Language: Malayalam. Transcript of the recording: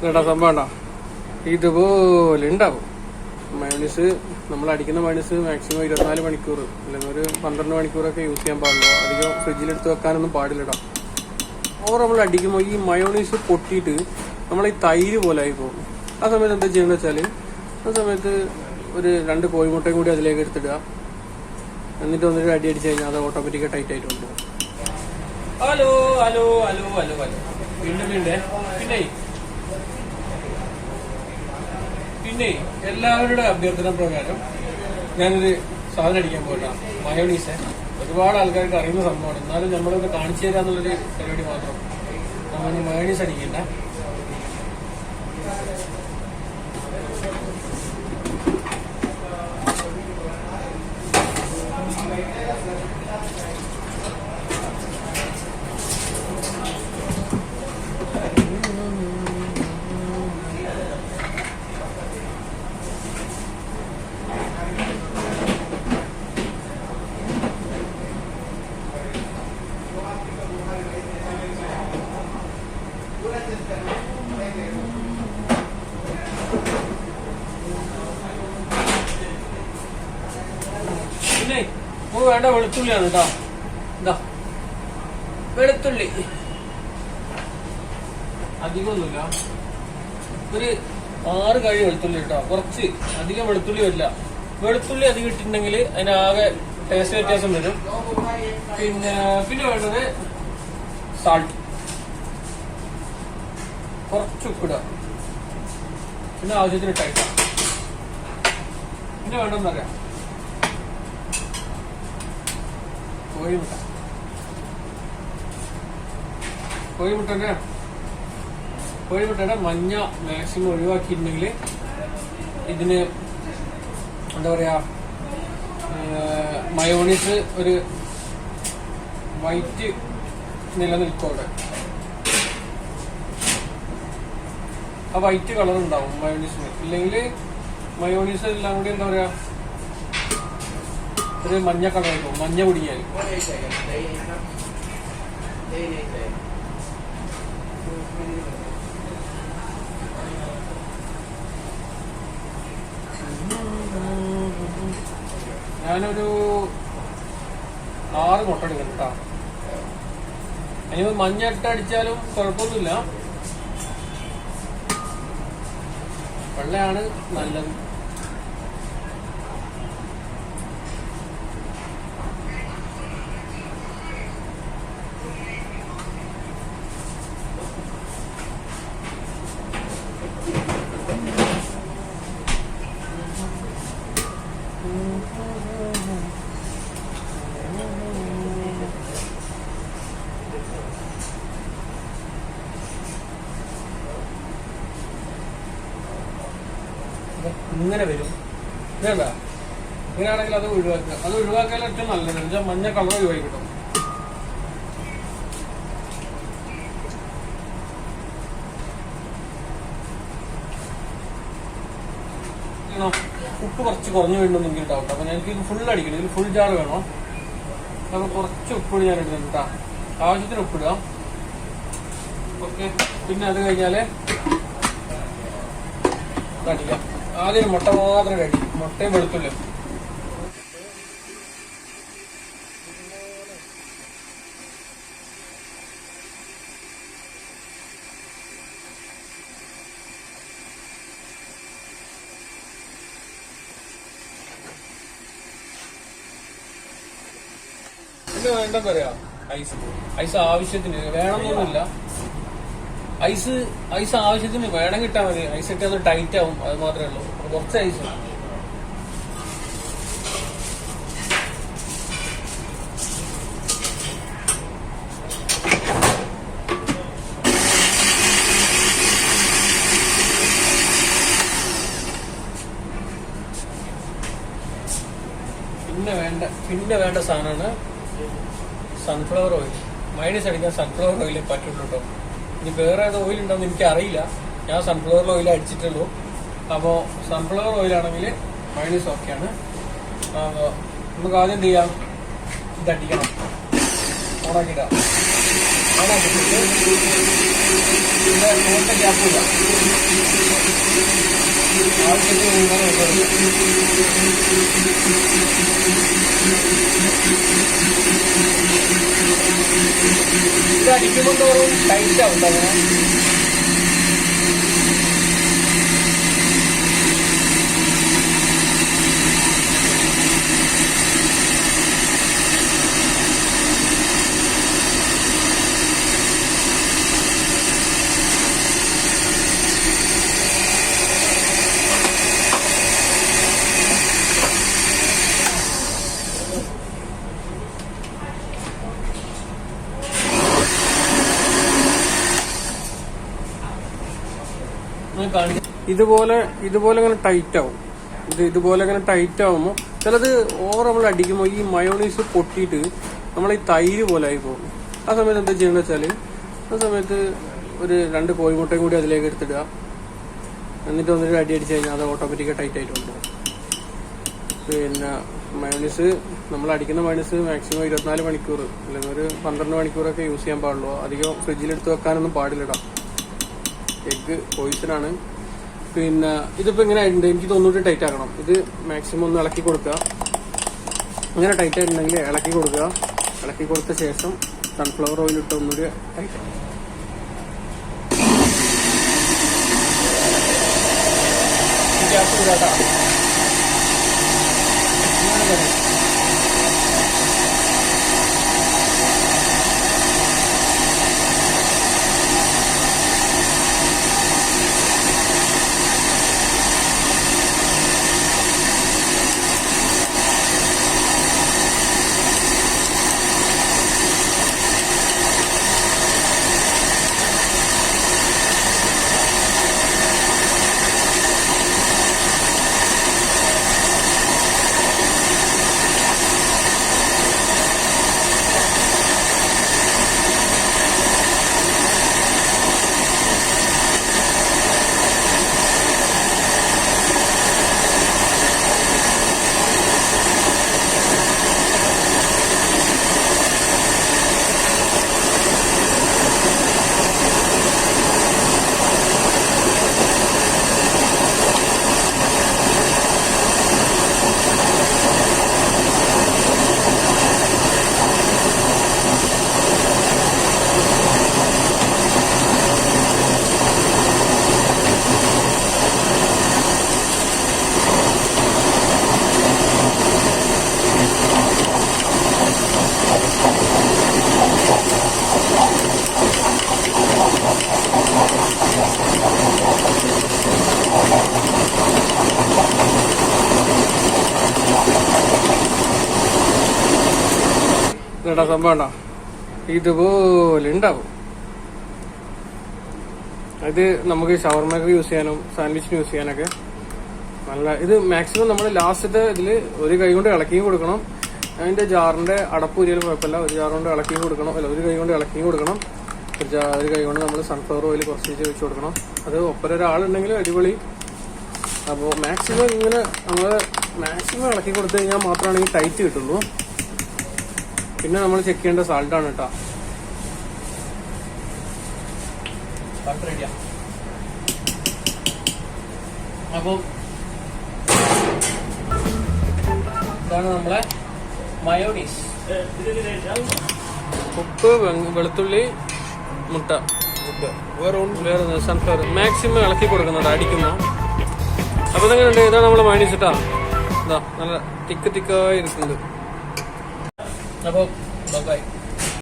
കേട്ടാ സംഭവം ഉണ്ടോ? ഇതുപോലെ ഉണ്ടാവും മൈനസ് നമ്മൾ അടിക്കുന്ന മൈനസ് മാക്സിമം ഇരുപത്തിനാല് മണിക്കൂർ അല്ലെങ്കിൽ ഒരു പന്ത്രണ്ട് മണിക്കൂറൊക്കെ യൂസ് ചെയ്യാൻ പാടുള്ളൂ. അധികം ഫ്രിഡ്ജിലെടുത്ത് വെക്കാനൊന്നും പാടില്ലടാ ഓർ നമ്മൾ അടിക്കുമ്പോൾ ഈ മയോണീസ് പൊട്ടിയിട്ട് നമ്മൾ ഈ തൈര് പോലെ ആയി പോകും ആ സമയത്ത് എന്താ ചെയ്യേണ്ടത് വെച്ചാൽ ആ സമയത്ത് ഒരു രണ്ട് കോഴിമുട്ടയും കൂടി അതിലേക്ക് എടുത്തിടുക. എന്നിട്ട് ഒന്നൊരു അടി അടിച്ച് കഴിഞ്ഞാൽ അത് ഓട്ടോമാറ്റിക്കായി ടൈറ്റ് ആയിട്ട് കൊണ്ടുപോകും hello hello hello hello hello. വീണ്ടും വീണ്ടേ പിന്നെ? പിന്നെ എല്ലാവരുടെ അഭ്യർത്ഥന പ്രകാരം ഞാനൊരു സാധനം അടിക്കാൻ പോയില്ല മയോണീസ്. ഒരുപാട് ആൾക്കാർക്ക് അറിയുന്ന സംഭവമാണ്. എന്നാലും നമ്മളൊക്കെ കാണിച്ചു തരാന്നുള്ളൊരു പരിപാടി മാത്രം. നമ്മൾ മയോണീസ് അടിക്കണ്ട പിന്നെ ഓ വേണ്ട വെളുത്തുള്ളിയാണ് കേട്ടോ എന്താ വെളുത്തുള്ളി. അധികമൊന്നുമില്ല. ഒരു ആറ് കഴി വെളുത്തുള്ളി കേട്ടോ കുറച്ച് അധികം വെളുത്തുള്ളി വരില്ല. വെളുത്തുള്ളി അധികം ഇട്ടിട്ടുണ്ടെങ്കിൽ അതിനാകെ ടേസ്റ്റ് വ്യത്യാസം വരും. പിന്നെ പിന്നെ വേണ്ടത് സാൾട്ട് കുറച്ച് ഉപ്പിടുക പിന്നെ ആവശ്യത്തിന് ടൈറ്റാ പിന്നെ വേണ്ടെന്നറിയാം കോഴിമുട്ട കോഴിമുട്ടന്റെ കോഴിമുട്ടയുടെ മഞ്ഞ മാക്സിമം ഒഴിവാക്കിയിട്ടുണ്ടെങ്കിൽ ഇതിന് എന്താ പറയാ മയോണീസ് ഒരു വൈറ്റ് നിലനിൽക്കും ആ വൈറ്റ് കളർ ഉണ്ടാവും മയോണീസിന്. ഇല്ലെങ്കിൽ മയോണീസ് എല്ലാം കൂടി എന്താ പറയാ ഒരു മഞ്ഞ കളറായിരുന്നു മഞ്ഞ കുടിയാൽ ഞാനൊരു ആറ് മുട്ട എടുക്കണം കേട്ടോ അതിന് മഞ്ഞ ഇട്ട അടിച്ചാലും കുഴപ്പമൊന്നുമില്ല. വെള്ളയാണ് നല്ലത്. ഇങ്ങനെ വരും. ഇതേണ്ട? ഇങ്ങനെയാണെങ്കിൽ അത് ഒഴിവാക്കുക. അത് ഒഴിവാക്കാൻ ഏറ്റവും നല്ലത്. വെച്ചാൽ മഞ്ഞ കളർ ഒഴിവാക്കി കിട്ടും. ഉപ്പ് കുറച്ച് കുറഞ്ഞു വീണ്ടും ഡൗട്ട് അപ്പൊ എനിക്ക് ഇത് ഫുൾ അടിക്കണം. ഇതിൽ ഫുൾ ജാർ വേണം? അപ്പൊ കുറച്ച് ഉപ്പ് ഞാൻ ഇടുന്നുണ്ട് കേട്ടോ. ആവശ്യത്തിന് ഉപ്പിടുക ഓക്കെ. പിന്നെ അത് കഴിഞ്ഞാൽ അടിക്കാം. ആദ്യം മുട്ട മാത്രം കഴിക്കും. മുട്ടയും വെളുത്തുള്ളി എന്താ പറയാ? ഐസ്. ഐസ് ആവശ്യത്തിന് വേണമെന്നൊന്നുമില്ല. ഐസ് ഐസ് ആവശ്യത്തിന് വേണം കിട്ടാൻ മതി. ഐസ് ഇട്ടാൽ അത് ടൈറ്റ് ആവും അത് മാത്രമേ ഉള്ളൂ. കുറച്ച് ഐസ് പിന്നെ വേണ്ട പിന്നെ വേണ്ട സാധനമാണ് സൺഫ്ലവർ ഓയിൽ മൈനസ് അടിക്കാൻ സൺഫ്ലവർ ഓയിലേ പറ്റുള്ളൂ കേട്ടോ ഇനി വേറെ ഏത് ഓയിൽ ഉണ്ടോന്ന് എനിക്ക് അറിയില്ല ഞാൻ സൺഫ്ലവർ ഓയിൽ അടിച്ചിട്ടുള്ളൂ. അപ്പോൾ സൺഫ്ലവർ ഓയിലാണെങ്കിൽ മൈനസ് ഓക്കെയാണ് അപ്പോൾ നമുക്ക് ആദ്യം എന്ത് ചെയ്യാം? ഇത് അടിക്കണം. ഓണാക്കിയിടാം ഓണാക്കിയിട്ട് ഇത് അടിക്കുമ്പോൾ തോറും ടൈറ്റ് ഇതുപോലെ ഇതുപോലെ ഇങ്ങനെ ടൈറ്റ് ആവും ഇത് ഇതുപോലെ ഇങ്ങനെ ടൈറ്റ് ആവുമ്പോൾ ചിലത് ഓവർ നമ്മൾ അടിക്കുമ്പോൾ ഈ മയോണീസ് പൊട്ടിയിട്ട് നമ്മൾ ഈ തൈര് പോലെ ആയി പോകും. ആ സമയത്ത് എന്താ ചെയ്യണമെന്ന് വെച്ചാൽ ആ സമയത്ത് ഒരു രണ്ട് കോഴിമുട്ടയും കൂടി അതിലേക്ക് എടുത്തിടുക. എന്നിട്ട് വന്നിട്ട് അടി അടിച്ച് കഴിഞ്ഞാൽ അത് ഓട്ടോമാറ്റിക്കായി ടൈറ്റ് ആയിട്ട് പിന്നെ മയോണീസ് നമ്മൾ അടിക്കുന്ന മയോണീസ് മാക്സിമം ഇരുപത്തിനാല് മണിക്കൂർ അല്ലെങ്കിൽ ഒരു പന്ത്രണ്ട് മണിക്കൂറൊക്കെ യൂസ് ചെയ്യാൻ പാടുള്ളൂ. അധികം ഫ്രിഡ്ജിലെടുത്ത് വെക്കാനൊന്നും പാടില്ലടാ. എഗ് പോയിസണാണ് പിന്നെ ഇതിപ്പോ ഇങ്ങനെ ആയിട്ടുണ്ട് എനിക്ക് തൊണ്ണൂറ്റി ടൈറ്റ് ആക്കണം. ഇത് മാക്സിമം ഒന്ന് ഇളക്കി കൊടുക്കുക. ഇങ്ങനെ ടൈറ്റ് ആയിട്ടുണ്ടെങ്കിൽ ഇളക്കി കൊടുക്കുക. ഇളക്കി കൊടുത്ത ശേഷം സൺഫ്ലവർ ഓയിൽ ഇട്ട് ഒന്നുകൂടി ടൈറ്റ് ആക്കണം. ഗ്യാസ് ഇടാട്ടാ ഇതെടാ സംഭവം? ഇതുപോലെ ഉണ്ടാവും ഇത് നമുക്ക് ഷവർമേക്കർ യൂസ് ചെയ്യാനും സാൻഡ്വിച്ചിന് യൂസ് ചെയ്യാനൊക്കെ നല്ല ഇത് മാക്സിമം നമ്മൾ ലാസ്റ്റത്തെ ഇതിൽ ഒരു കൈ കൊണ്ട് ഇളക്കിയും കൊടുക്കണം. അതിന്റെ ജാറിന്റെ അടപ്പ് ഊരിയാലും കുഴപ്പമില്ല. ഒരു ജാർ കൊണ്ട് ഇളക്കിയും കൊടുക്കണം. അല്ല ഒരു കൈ കൊണ്ട് ഇളക്കിയും കൊടുക്കണം. ഒരു കൈ കൊണ്ട് നമ്മൾ സൺഫ്ലവർ ഓയിൽ കുറച്ച് വെച്ച് കൊടുക്കണം. അത് ഒപ്പര ഒരാളുണ്ടെങ്കിൽ അടിപൊളി. അപ്പോൾ മാക്സിമം ഇങ്ങനെ നമ്മൾ മാക്സിമം ഇളക്കി കൊടുത്തു കഴിഞ്ഞാൽ മാത്രമാണ് ഈ ടൈറ്റ് കിട്ടുള്ളൂ. പിന്നെ നമ്മൾ ചെക്ക് ചെയ്യേണ്ട സാൾട്ട് ആണ് കേട്ടോ അപ്പോൾ ഇതാണ് നമ്മളെ മയോണീസ് ഉപ്പ് വെളുത്തുള്ളി മുട്ട. വേറെ വേറെ സൺഫ്ലവർ മാക്സിമം ഇളക്കി കൊടുക്കുന്നുണ്ട് അടിക്കുമ്പോൾ അപ്പോൾ ഇതെങ്ങനെയുണ്ട്? ഇതാണ് നമ്മളെ മയോണീസ് ഇട്ടാ ഇതാ നല്ല തിക്ക് തിക്കായി ഇരിക്കുന്നത് അപ്പോൾ ബൈ